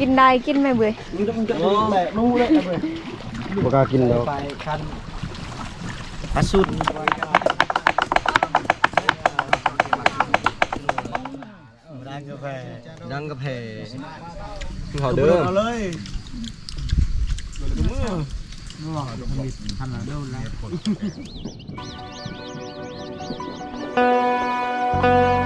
กินได้กินไหมเบื่อมึงจะมึงจะแหละนู้เลยนะเว้ยบ่กล้ากินแล้วไปคันปลาสุดดังกาแฟดังกระเพเขาเด้อเอาเลยมือมือทันแล้วเด้อแล้ว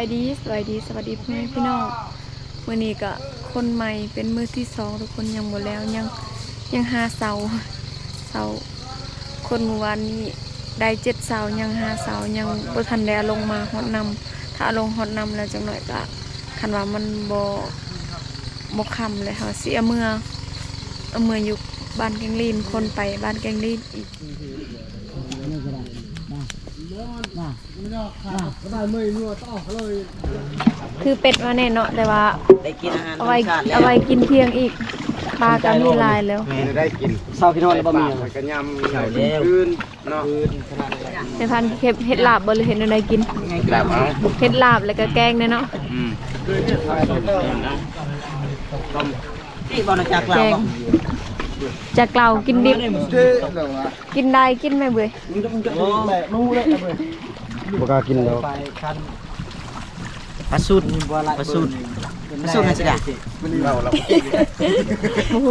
สวัสดีสวัสดีสวัสดีพี่พี่น้องมื้อนี้ก็คนใหม่เป็นมือที่สองทุกคนยังหมดแล้วยังยังหาเสาเสาคนเมื่อวานนี้ได้เจ็ดเสายังหาเสายังบทันได้เอาลงมาฮอดนำถ้าลงฮอดนำแล้วจังหน่อยก็คันว่ามันบ่บ่คำเลยค่ะเสิเอาเมื่อเมื่ออยู่บ้านแกงลีนคนไปบ้านแกงลีนอีก ได้มือนัวต่อเลย คือเป็ดมาแน่เนาะแต่ว่าได้กินอาหารเอาไว้เอาไว้กินเที่ยงอีกปลาก็มีหลายแล้วได้กินเศร้าพี่น้องแล้วบ่มีกระยำเขาแล้วคืนเนาะในพันเห็ดเห็ดลาบบ่หรือเห็ดอะไรกินกลับเอาเห็ดลาบแล้วก็แกงเนี่ยเนาะอืมที่บอลจากแกเราง จากเกลากินดิบเท่เลยวะกินได้กินไหมเบื่อมึงจะมึงจะแหละนู้เลยนะเว้ยบ่กล้ากินแล้วไปคันปลาสุดปลาปลาสุดปลาสุดนะสิดาเราเราโอ้โห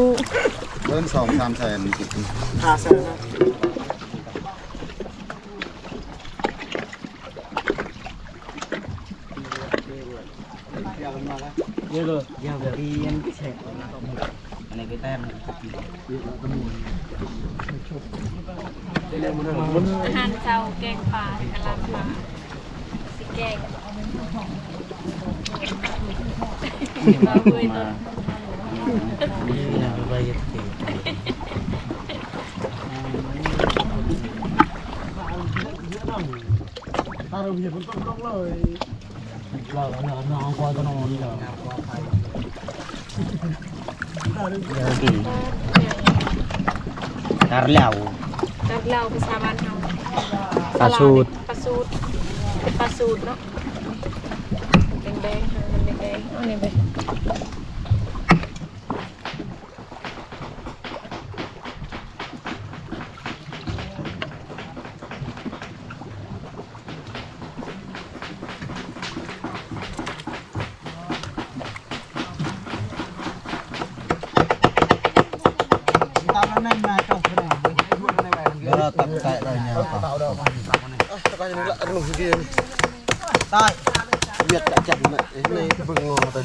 เริ่มสองสามแสนพาเซอร์เยอะเลยยาวแบบเรียนเช็ค อันนี้ก็แต้มอาหารเช้าแกงปลากะลาปลาสิแกงมาเบื่อตัวไปถ้าเราเห็นมันต้องต้องเลยเราเราน้องควายก็นอนเราตาเหล่าจากเราภาษาบ้านเฮาปลาสูตร ปลาสูตรเป็นปลาสูตรเนาะแดงๆค่ะมันแดงๆเอานี่ไป ตามนั้นมาจบขนาดนี้เราตัดแต่อะไรเนี่ยเต่าดอกตะกอนยังละอันนู้นคือใต้เวียดจัดเนี่ยในบึงงอตัว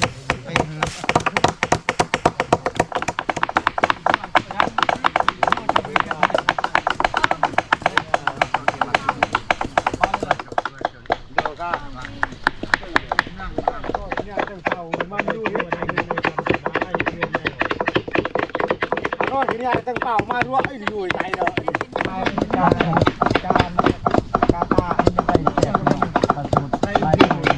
ก็ทีนี้ตั้งเป่ามาด้วยไอ้อยู่ใจเนาะจานจานกาตาให้มันได้แจกเนาะปลาสูตรไปเลย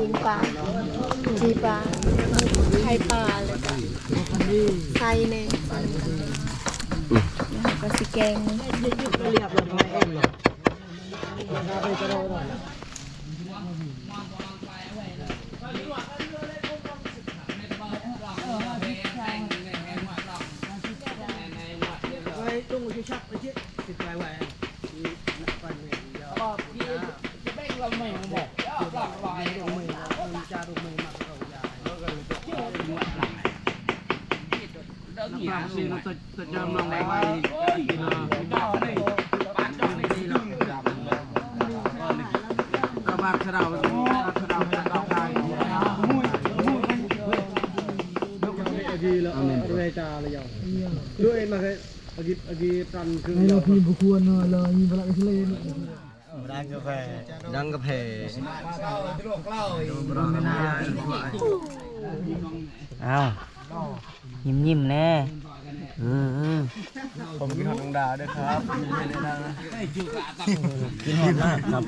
ยิงปลาจีปลาไข่ปลาเลยค่ะไข่เนี่ยนะคะก็สิ แกง ดังกาแฟดังกระเพอ้าวยิ้มยิ้มแน่ ออเออผมกินหอมดาด้วยครับกินหอมมากครับ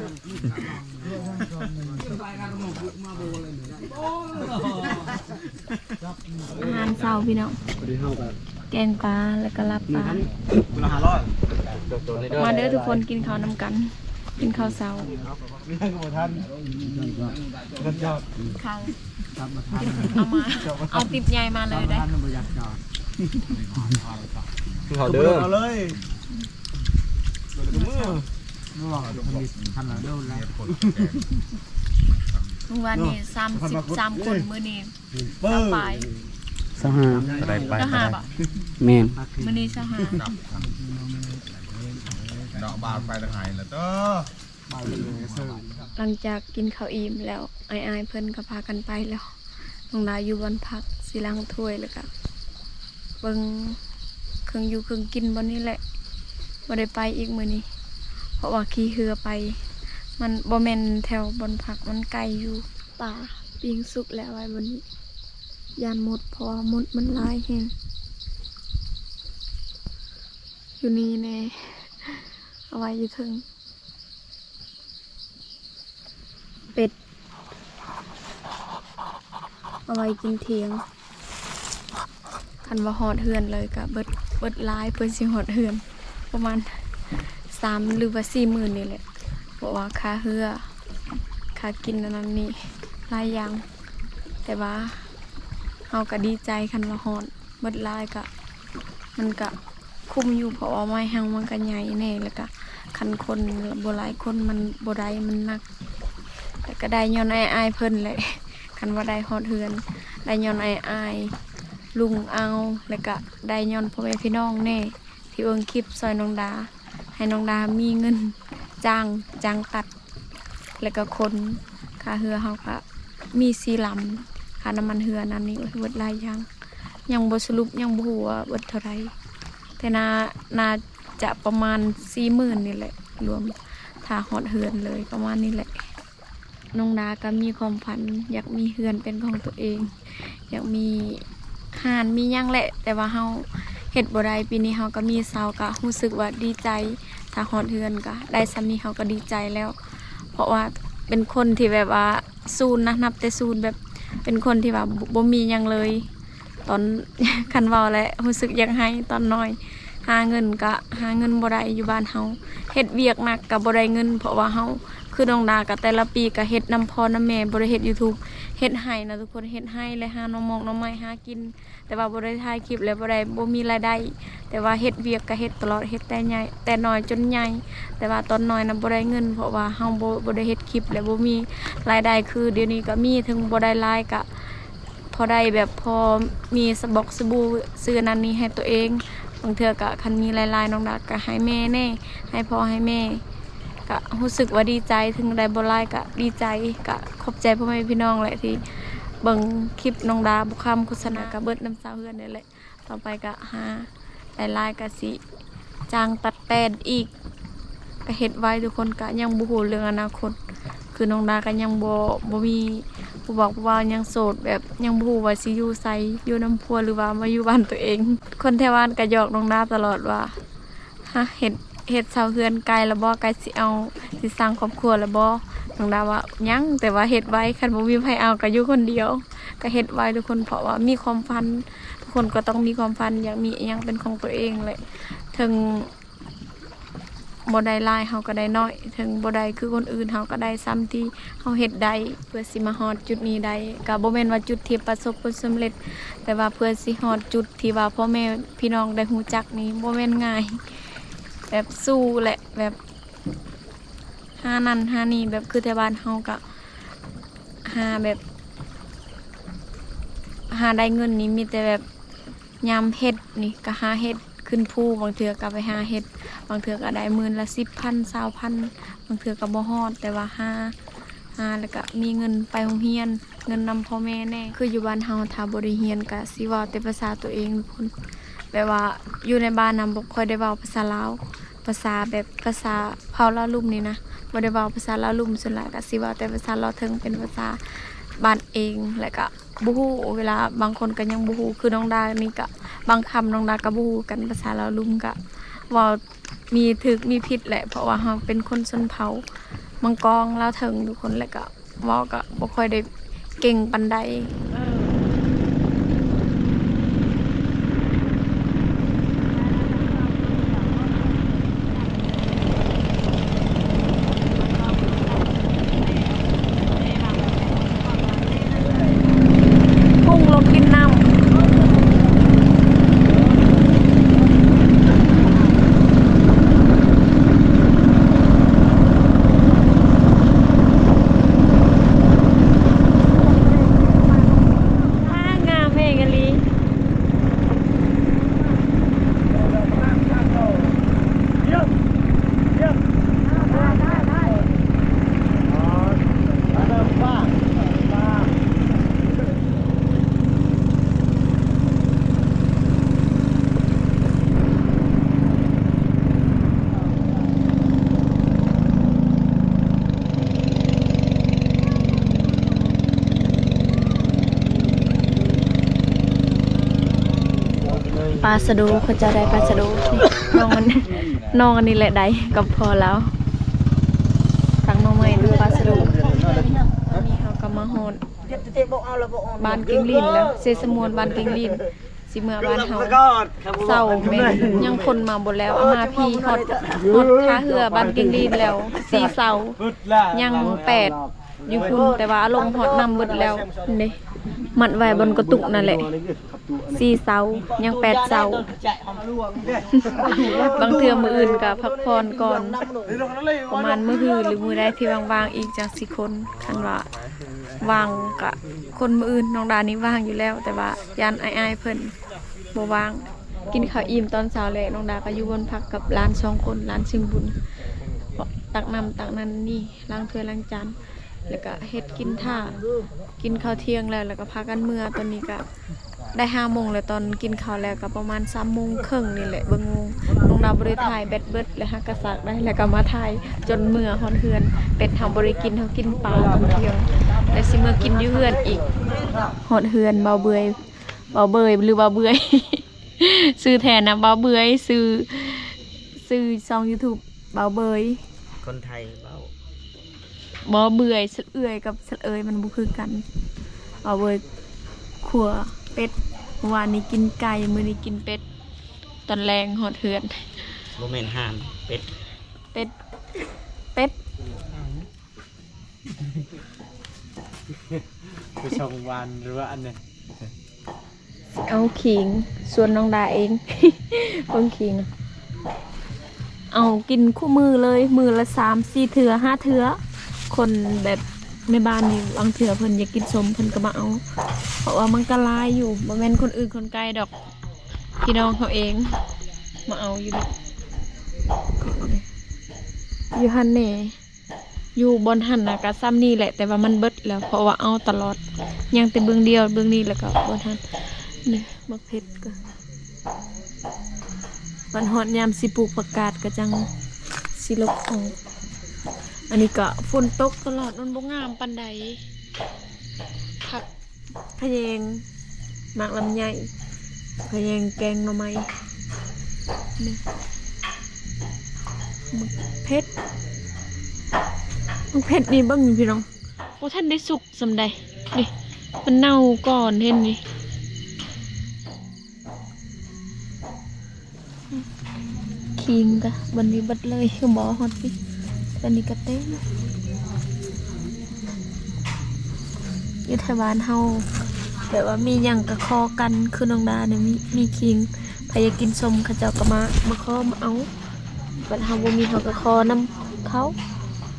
อาหารเช้าพี่น้องแกงปลาแล้วก็ลาบปลาคุณห้าร้อยมาเด้อทุกคนกินข้าวนำกัน กินข้าวเช้ามีท่านกับท่านท่านยอดข้าวเอามาเอาติบใหญ่มาเลยได้ เขาเด้อเอาเลยเมื่อวานนี้สามสิบสามคนมื้อนี้เบิ้สางปลายสหาอะไรไปก็หาบ่ะแมนมื้อนี้สหาดอกบาทไปทางไหนแล้วเด้อหลังจากกินข้าวอิ่มแล้วไอ้ไอ้ายๆเพิ่นก็พากันไปแล้วน้องดาอยู่บนพักสิล้างถ้วยแล้วก็ เบิ่งเครื่องอยู่เครื่องกินบนนี้แหละบ่ได้ไปอีกมือนี้ เพราะว่าขี่เรือไป มันบ่แมนแถวบนพักมันไกลอยู่ป่าปิงสุกแล้วไว้บนนี้ยานหมดเพราะว่ามดมันลายแฮงอยู่นี่แน่เอาไว้อยู่ถึง เป็ด เอาไว้กินเทียง คันว่าหอดเฮือนเลยกะเบิดเบิดลายเพื่นสิหอดเฮือน ประมาณสามหรือว่าสี่หมื่นนี่แหละเพราะว่าค่าเฮือค่ากินอันนั้นนี่หลายอย่าง แต่ว่าเฮาก็ดีใจคันว่าหอดเบิดลายกะมันก็คุ้มอยู่เพราะว่าไม้หังมันก็ใหญ่แน่แล้วก็คันคนบ่หลายคนมันบ่ได้มันหนัก แต่ก็ได้ย้อนไอ้ไอเพิ่นเลยคันว่าได้ฮอดเฮือน ได้ย้อนไอ้ไอ ลุงเอาแล้วก็ได้ย้อนพ่อแม่พี่น้องแน่ที่เอิงคลิปซอยน้องดา ให้น้องดามีเงินจ้างจ้างตัด แล้วก็คนค่าเฮือเฮาก็มีสีลำค่าน้ำมันเฮือนั่นนี่เบิดลายย่างยังบสรุปยังบ่ฮู้ว่าเบิดเท่าไรแต่น่านาจะประมาณ40,000นี่แหละ รวมถ้าฮอดเฮือนเลยประมาณนี้แหละ น้องดาก็มีความฝัน อยากมีเฮือนเป็นของตัวเอง อยากมี ห่านมียังแหละ แต่ว่าเฮาเฮ็ดบ่ได้ปีนี้เฮาก็มีเสาก็รู้สึกว่าดีใจถ้าฮอดเฮือนก็ได้สามีเฮาก็ดีใจแล้ว เพราะว่าเป็นคนที่แบบว่าซูนนะนับแต่ซูนแบบเป็นคนที่ว่าบ่บ่มียังเลย ตอนคันเว้าและรู้สึกอยากให้ตอนน้อยหาเงินก็หาเงินบ่ได้อยู่บ้านเฮาเฮ็ดเวียกหนักก็บ่ได้เงิน เพราะว่าเฮา คือน้องดาก็แต่ละปีก็เฮ็ดน้ำพอนำแม่บ่ได้เฮ็ด YouTube เฮ็ดให้นะทุกคนเฮ็ดให้และหาน้องมอกหน้องไม้หากิน แต่ว่าบ่ได้ถ่ายคลิปและบ่ได้บ่มีรายได้ แต่ว่าเฮ็ดเวียกก็เฮ็ดตลอดเฮ็ดแต่ใหญ่แต่น้อยจนใหญ่แต่ว่าตอนน้อยนะบ่ได้เงิน เพราะว่าเฮาบ่บ่ได้เฮ็ดคลิปและบ่มีรายได้คือเดี๋ยวนี้ก็มีถึงบ่ได้รายก็พอได้แบบพอมีสบอกสบู่ซื้อนั้นนี้ให้ตัวเองบางเทือก็คันมีหลายๆน้องดาก็ให้แม่แน่ ให้พ่อให้แม่ ก็รู้สึกว่าดีใจถึงได้บ่หลายก็ดีใจก็ขอบใจพ่อแม่พี่น้องแหละที่เบิ่งคลิปน้องดาบุคำโฆษณาก็เบิดน้ำสาวเฮือนนี่แหละต่อไปก็หาหลายๆก็สิจ้างตัดแปดอีกก็เฮ็ดไว้ทุกคนก็ยังบ่ฮู้เรื่องอนาคต คือน้องดาก็ยังบ่บ่มีผู้บอกว่ายังโสดแบบยังบ่ฮู้ว่าสิอยู่ไสอยู่น้ำพัวหรือว่ามาอยู่บ้านตัวเอง คนแถวบ้านก็หยอกน้องดาตลอดว่าฮะเฮ็ด เฮ็ดเสาเฮือนไกลแล้วบ่ไกลสิเอาสิสร้างครอบครัวแล้วบ่น้องดาว่ายังแต่ว่าเฮ็ดไว้คันบ่มีไผเอาก็อยู่คนเดียว ก็เฮ็ดไว้ทุกคนเพราะว่ามีความฝันทุกคนก็ต้องมีความฝันอยากมีอยังเป็นของตัวเองแหละถึงบ่ได้หลายเฮาก็ได้น้อย ถึงบ่ได้คือคนอื่นเฮาก็ได้ซ้ำที่เฮาเฮ็ดได้เพื่อสิมาฮอดจุดนี้ได้ก็บ่แม่นว่าจุดที่ประสบผลสำเร็จ แต่ว่าเพื่อสิฮอดจุดที่ว่าพ่อแม่พี่น้องได้ฮู้จักนี้บ่แม่นง่าย แบบสู้แหละแบบหานั่นหานี่แบบคือแต่บ้านเฮาก็หาแบบ หาได้เงินนี้มีแต่แบบยามเฮ็ดนี่ก็หาเฮ็ดขึ้นภูบางเทื่อก็ไปหาเฮ็ด บางเทือก็ได้หมื่นละสิบพันสาวพันบางเทือก็บ่ฮอด แต่ว่าห้าห้าแล้วก็มีเงินไปโรงเรียน เงินนำพ่อแม่แน่คืออยู่บ้านเฮาถ้าบ่ได้เรียนก็สิเว้าแต่ภาษาตัวเองทุกคน แบบว่าอยู่ในบ้านนำบ่ค่อยได้เว้าภาษาลาวภาษาแบบภาษาเผาลาวลุ่มนี่นะบ่ได้เว้าภาษาลาวลุ่มส่วนหลายก็สิเว้าแต่ภาษาลาวเทิงเป็นภาษาบ้านเองแล้วก็บูฮูเวลาบางคนก็ยังบูฮูคือน้องดานี่ก็บางคำน้องดาก็บูฮูกันภาษาเราวลุ่มก็เว่ามีถึกมีผิดแหละ เพราะว่าเราเป็นคนชนเผ่ามังกรลาวเถิงทุกคนแหละก็เว่าก็บ่ค่อยได้เก่งปันใด พุ่งลงกินน้ำว้างามเองอลี ปลาสะดูเขาจะได้ปลาสะดูน้องมันน้องอันนี้แหละได้กับพอแล้วทั้งน้องใหม่ทั้งปลาสะดูนี่เขาก็มาโหดบ้านกิงลินแล้วเซสมวนบ้านกิงลินสิเมื่อบ้านเฮาเศร้าแม่นยังคนมาบนแล้วเอามาพี่ฮอดฮอดท่าเรือบ้านกิงลินแล้วสี่เสายังแปด อยู่คุณแต่ว่าอารมณ์ฮอดนำเบิดแล้วนี่มัดไว้บนกระตุกนั่นแหละสี่เสายังแปดเสาบางเทื่อมืออื่นกับพักผ่อนก่อนประมาณมื้อหือหรือมื้อใดที่ว่างๆอีกจากสิคนคันว่าว่างกะคนมื้ออื่นน้องดานี่ว่างอยู่แล้ว แต่ว่ายานอายๆเพิ่นบ่ว่างกินข้าวอิ่มตอนเช้าแล้วน้องดาก็อยู่บนพักกับหลานสองคนหลานชิงบุญตักน้ำตักนั้นนี่ล้างถ้วยล้างจาน แล้วก็เฮ็ดกินท่ากินข้าวเที่ยงแล้วแล้วก็พากันเมื่อตอนนี้ก็ได้ห้าโมงแล้วตอนกินข้าวแล้วก็ประมาณสามโมงครึ่งนี่แหละเบิ่งโมงน้องดาบริถ่ายแบดเบิดแล้วฮักกระสักได้แล้วก็มาถ่ายจนเมื่อฮอนเฮือนเป็ดทำบริกินเขากินปลาตอนเที่ยงแล้วสิเมื่อกินยู่เฮือนอีกฮอดเฮือนเบาเบื่อยเบาเบยหรือเบาเบื่อยซื้อแทนนะเบาเบื่อยซื้อซื้อช่อง YouTube เบาเบยคนไทยเบาบ่เบื่อยสะเอื่อยกับสะเอยมันบ่คือกันเอาเว้ยขัวเป็ดเมื่อวานนี้กินไก่มื้อนี้กินเป็ด ตอนแรงหอดเหือนโมเมนห้ามเป็ดเป็ดเป็ดคือชงวันหรือว่าอันนี้เอาขิงส่วนน้องดาเองเพิ่งขิงเอากินคู่มือเลย มือละสามสี่เถือห้าเถือ คนแบบในบ้านนี่บางเถื่อเพิ่นอยากกินสมเพิ่นก็มาเอา เพราะว่ามันก็ลายอยู่บ่แม่นคนอื่นคนไกลดอกพี่น้องเขาเอง มาเอาอยู่ดิอยู่หันเน่อยู่บนหันนะกะซ้ำนี่แหละ แต่ว่ามันเบิดแล้วเพราะว่าเอาตลอดยังแต่เบื้องเดียวเบื้องนี้แล้วก็บนหันนี่มักเพชรก็วันฮอดยามสิปลูกประกาศก็จังสิลกออก อันนี้ก็ฝนตกตลอดมันบ่งามปานใดผักพะแยงหมากลำไยพะแยงแกงหน่อไม้นี่มักเพชรมักเพชรนี่เบิ่งพี่น้องว่าท่านได้สุกสำใดนี่มันเน่าก่อนเห็นนี่คิงกะวันนี้บัดเลยคือหมอฮอดพี่ต อนนี้ก็เต้นยู่ไทยบ้านเฮาแบบว่ามีหยังกระคอกันคือน้องดาเนี่ยมีมีคิงพยากินสมขเจ้าก็มามาคอมาเอาบัดเฮาบ่มีเฮาก็คอนํเขา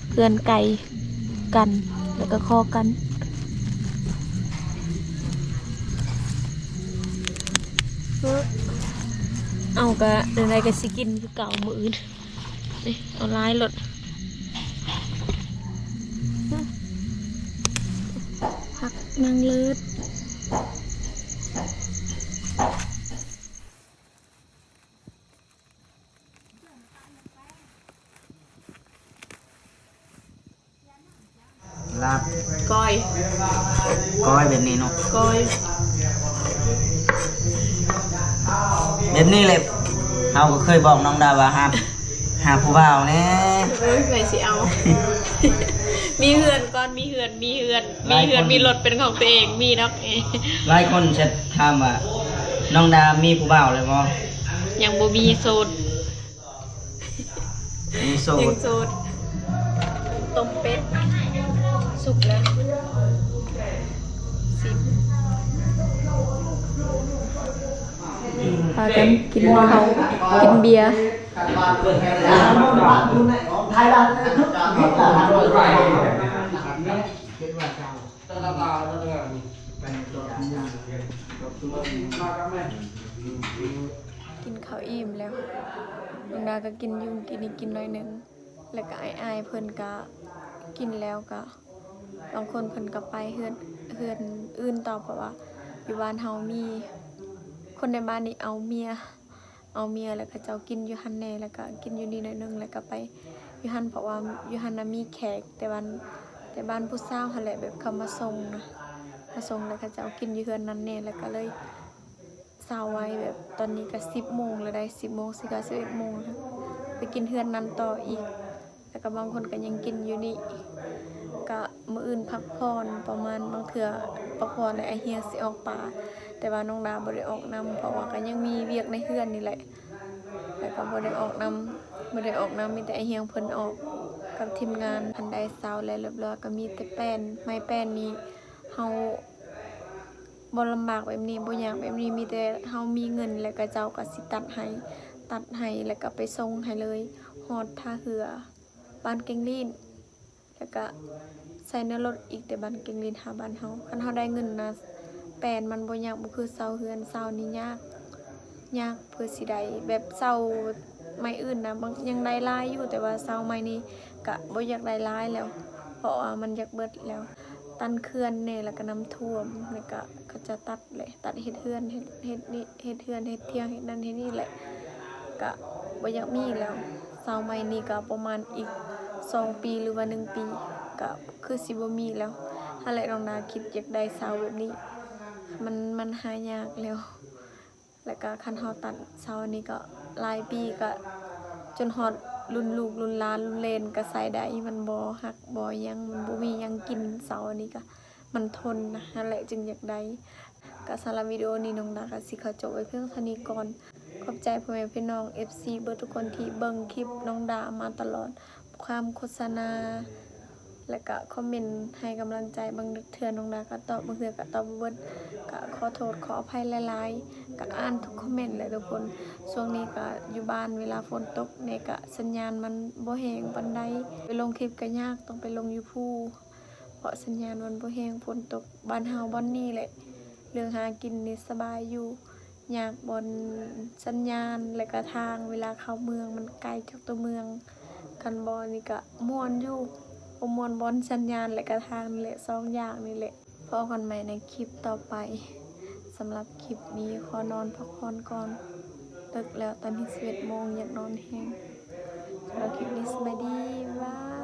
เพื่อนไก่กัน แล้วก็คอกันเอากะอะไรก็สิกินคือเก่ามืออื่นเอาลายรถ นางเลิศลาบก้อยก้ก้อยแบบนี้เนาะก้อยแบบนี้เลยเฮาก็เคยบอกน้องดาว่าหาหาผู้บ่าวแน่เอ้ยไปสิเอา มีเฮือนก่อนมีเฮือนมีเฮือนมีเฮือนมีรถเป็นของตัวเองมีเนาะเอ้ยหลายคนจะถามว่าน้องดามีผู้บ่าวเลยบ่ยังบ่มีโซดมีโสยัดงโซดต้มเป็ดสุกแล้วสิบพากันกินข้าวกินเบียร์ กินข้าวอิ่มแล้วน้องดาก็กินยุ่งกินอีกกินน้อยหนึ่ง แล้วก็ไอ้ไอายๆเพิ่นก็กินแล้วก็บางคนเพิ่นก็ไปเฮือนเฮือนอื่นต่อเพราะว่าอยู่บ้านเฮามี คนในบ้านนี่เอาเมีย เอาเมียแล้วก็เจ้ากินยู่หันแน่แล้วก็กินอยู่นี่หน่อยนึงแล้วก็ไปยู่หันเพราะว่ายู่หันน่ะมีแขกแต่วันแต่บ้านผู้สาวหั่นแหละแบบเขามาส่งนะมาส่งแล้วก็เจ้ากินยูเฮือนนั้นแน่แล้วก็เลยเช้าไว้แบบตอนนี้ก็สิบโมงแล้วได้สิบโมงสิกาสิบเอ็ดโมงแล้วไปกินเฮือนนั้นต่ออีก แล้วก็บางคนก็ยังกินอยู่นี่ก็มืออื่นพักผ่อนประมาณบางเทื่อพักผ่อนในไอเฮียสิออกป่า แต่ว่าน้องดาบ่ได้ออกนำเพราะว่าก็ยังมีเวียกในเฮือนนี่แหละแล้วก็บ่ได้ออกนำบ่ได้ออกนำมีแต่ไอเฮียงเพิ่นออกกับทีมงานอันใดเช้าแล้วเรียบร้อยก็มีแต่แป้นไม้แป้นนี้เฮาบ่ลำบากแบบนี้บ่ยากแบบนี้มีแต่เฮามีเงินแล้วก็เจ้าก็สิตัดให้ตัดให้แล้วก็ไปส่งให้เลยฮอดท่าเรือบ้านเก่งลีนแล้วก็ใส่ในรถอีกแต่บ้านเก่งลีนหาบ้านเฮาคันเฮาได้เงินนะ แปลนมันบ่ยากบ่คือเซาเฮือนเซานี่ยาก ยากเพื่อสิได้แบบเซาไม้อื่นนะบางยังได้ลายอยู่แต่ว่าเซาไม้นี้ก็บ่อยากได้ลายแล้ว เพราะว่ามันอยากเบิดแล้ว ตันเขื่อนเนี่ยแล้วก็น้ำท่วมแล้วก็ก็จะตัดเลยตัดเฮ็ดเฮือนเฮ็ดเฮ็ดนี่เฮ็ดเฮือนเฮ็ดเที่ยงเฮ็ดนั่นเฮ็ดนี่แหละก็บ่อยากมีแล้วเสาใหม่นี่ก็ประมาณอีกสองปีหรือว่าหนึ่งปีก็คือสิบ่มีแล้วถ้าแหละน้องนาคิดอยากได้เสาแบบนี้ มันหายากแล้ว แล้วก็คันเฮาตัดเสานี้ก็หลายปีก็ จนฮอดรุ่นลูกรุ่นหลานรุ่นเลนก็ใส่ได้มันบ่หักบ่ยังมันบ่มียังกินเสาอันนี้ก็ มันทนนะนั่นแหละจึงอยากได้ก็สำหรับวิดีโอนี้น้องดาก็สิขอจบไว้เพียงเท่านี้ก่อนขอบใจพ่อแม่พี่น้อง FC เบิดทุกคนที่เบิ่งคลิปน้องดามาตลอด ความโฆษณา แล้วก็คอมเมนต์ให้กำลังใจบางเทื่อน้องดาก็ตอบบางเทือก็ตอบเบิดก็ขอโทษขออภัยหลายๆก็อ่านทุกคอมเมนต์เลยทุกคนช่วงนี้ก็อยู่บ้านเวลาฝนตกเนี่ยก็สัญญาณมันบ่แหงปานใดไปลงคลิปก็ยากต้องไปลงยู่ภูเพราะสัญญาณมันบ่แหงฝนตกบ้านเฮาบ่อนนี้แหละเรื่องหากินนี่สบายอยู่อยากบนสัญญาณและก็ทางเวลาเข้าเมืองมันไกลจากตัวเมือง กันบอนี่ก็ม่วนอยู่ อมวนบอนสัญญาณและก็ทางนี่แหละสองอย่างนี่แหละพอกันใหม่ในคลิปต่อไปสำหรับคลิปนี้ขอนอนพักผ่อนก่อนดึกแล้วตอนนี้11โมงอยากนอนแฮงสำหรับคลิปนี้สบายดีบ๊ายบาย